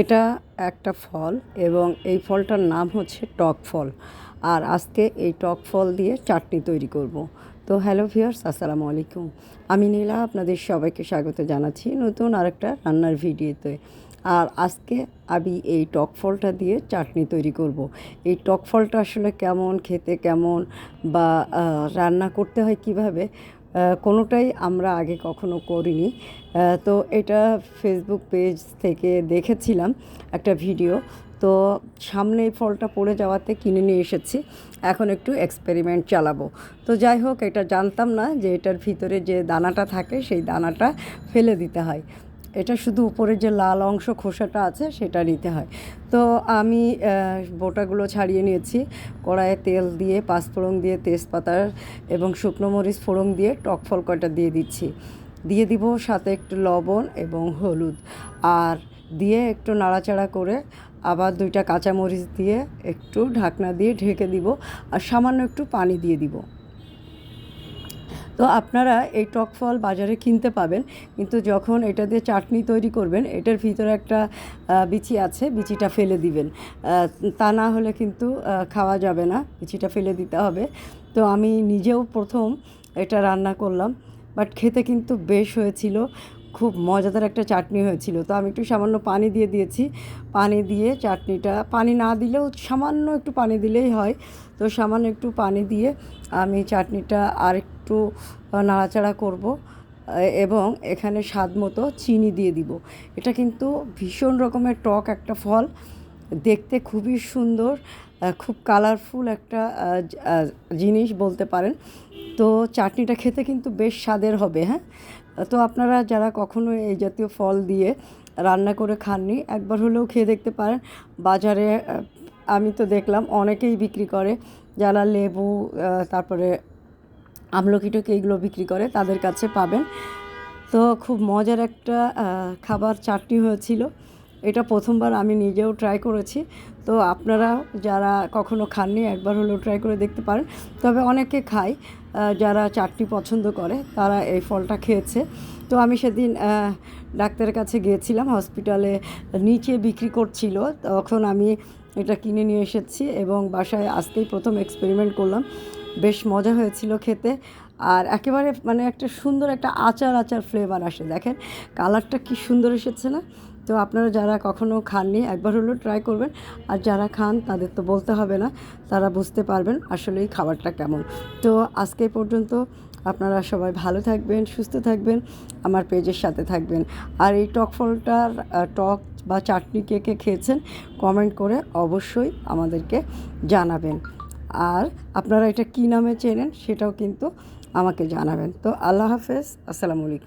এটা একটা ফল এবং এই ফলটার নাম হচ্ছে টক ফল। আর আজকে এই টক ফল দিয়ে চাটনি তৈরি করব। তো হ্যালো ভিউয়ার্স, আসসালামু আলাইকুম। আমি নীলা, আপনাদের সবাইকে স্বাগত জানাচ্ছি নতুন আরেকটা রান্নার ভিডিওতে। আর আজকে আমি এই টক ফলটা দিয়ে চাটনি তৈরি করব। এই টক ফলটা আসলে কেমন, খেতে কেমন বা রান্না করতে হয় কীভাবে কোনোটাই আমরা আগে কখনো করিনি। তো এটা ফেসবুক পেজ থেকে দেখেছিলাম একটা ভিডিও তো সামনে এই ফলটা পড়ে যাওয়াতে কিনে নিয়ে এসেছি। এখন একটু এক্সপেরিমেন্ট চালাবো। তো যাই হোক, এটা জানতাম না যে এটার ভিতরে যে দানাটা থাকে, সেই দানাটা ফেলে দিতে হয়। এটা শুধু উপরে যে লাল অংশ খোসাটা আছে, সেটা নিতে হয়। তো আমি বোটাগুলো ছাড়িয়ে নিয়েছি। কড়াইয়ে তেল দিয়ে পাঁচফোড়ন দিয়ে তেজপাতা এবং শুকনো মরিচ ফোড়ন দিয়ে টক ফল কয়টা দিয়ে দিচ্ছি। দিয়ে দিব সাথে একটু লবণ এবং হলুদ। আর দিয়ে একটু নাড়াচাড়া করে আবার দুইটা কাঁচামরিচ দিয়ে একটু ঢাকনা দিয়ে ঢেকে দিব। আর সামান্য একটু পানি দিয়ে দিব। তো আপনারা এই টক ফল বাজারে কিনতে পাবেন। কিন্তু যখন এটা দিয়ে চাটনি তৈরি করবেন, এটার ভিতরে একটা বিচি আছে, বিচিটা ফেলে দিবেন। তা না হলে কিন্তু খাওয়া যাবে না, বিচিটা ফেলে দিতে হবে। তো আমি নিজেও প্রথম এটা রান্না করলাম, বাট খেতে কিন্তু বেশ হয়েছিল। খুব মজাদার একটা চাটনি হয়েছিল। তো আমি একটু সামান্য পানি দিয়ে দিয়েছি। পানি দিয়ে চাটনিটা, পানি না দিলেও সামান্য একটু পানি দিলেই হয়। তো সামান্য একটু পানি দিয়ে আমি চাটনিটা আর একটু নাড়াচাড়া করব। এবং এখানে স্বাদ মতো চিনি দিয়ে দিব। এটা কিন্তু ভীষণ রকমের টক একটা ফল। দেখতে খুবই সুন্দর খুব কালারফুল একটা জিনিস বলতে পারেন। তো চাটনিটা খেতে কিন্তু বেশ স্বাদের হবে হ্যাঁ? তো আপনারা যারা কখনো এই জাতীয় ফল দিয়ে রান্না করে খাননি, একবার হলেও খেয়ে দেখতে পারেন। বাজারে আমি তো দেখলাম অনেকেই বিক্রি করে। যারা লেবু তারপরে আমলকি টকি এইগুলো বিক্রি করে, তাদের কাছে পাবেন। তো খুব মজার একটা খাবার চাটনি হয়েছিল। এটা প্রথমবার আমি নিজেও ট্রাই করেছি। তো আপনারা যারা কখনো খাননি, একবার হলেও ট্রাই করে দেখতে পারেন। তবে অনেকে খায় যারা চাটনি পছন্দ করে, তারা এই ফলটা খেয়েছে। তো আমি সেদিন ডাক্তারের কাছে গিয়েছিলাম হসপিটালে নিচে বিক্রি করছিল। তখন আমি এটা কিনে নিয়ে এসেছি এবং বাসায় আজকেই প্রথম এক্সপেরিমেন্ট করলাম। বেশ মজা হয়েছিল খেতে। আর একেবারে মানে একটা সুন্দর একটা আচার আচার ফ্লেভার আসে, দেখেন। কালারটা কি সুন্দর এসেছে না? তো আপনারা যারা কখনো খাননি, একবার হলেও ট্রাই করবেন। আর যারা খান, তাদের তো বলতে হবে না, তারা বুঝতে পারবেন আসলে এই খাবারটা কেমন। তো আজকে পর্যন্ত আপনারা সবাই ভালো থাকবেন, সুস্থ থাকবেন, আমার পেজের সাথে থাকবেন। আর এই টক ফলটার টক বা চাটনি কে কে খেয়েছেন কমেন্ট করে অবশ্যই আমাদেরকে জানাবেন। আর আপনারা এটা কী নামে চেনেন, সেটাও কিন্তু আমাকে জানাবেন। তো আল্লাহ হাফেজ, আসসালামু আলাইকুম।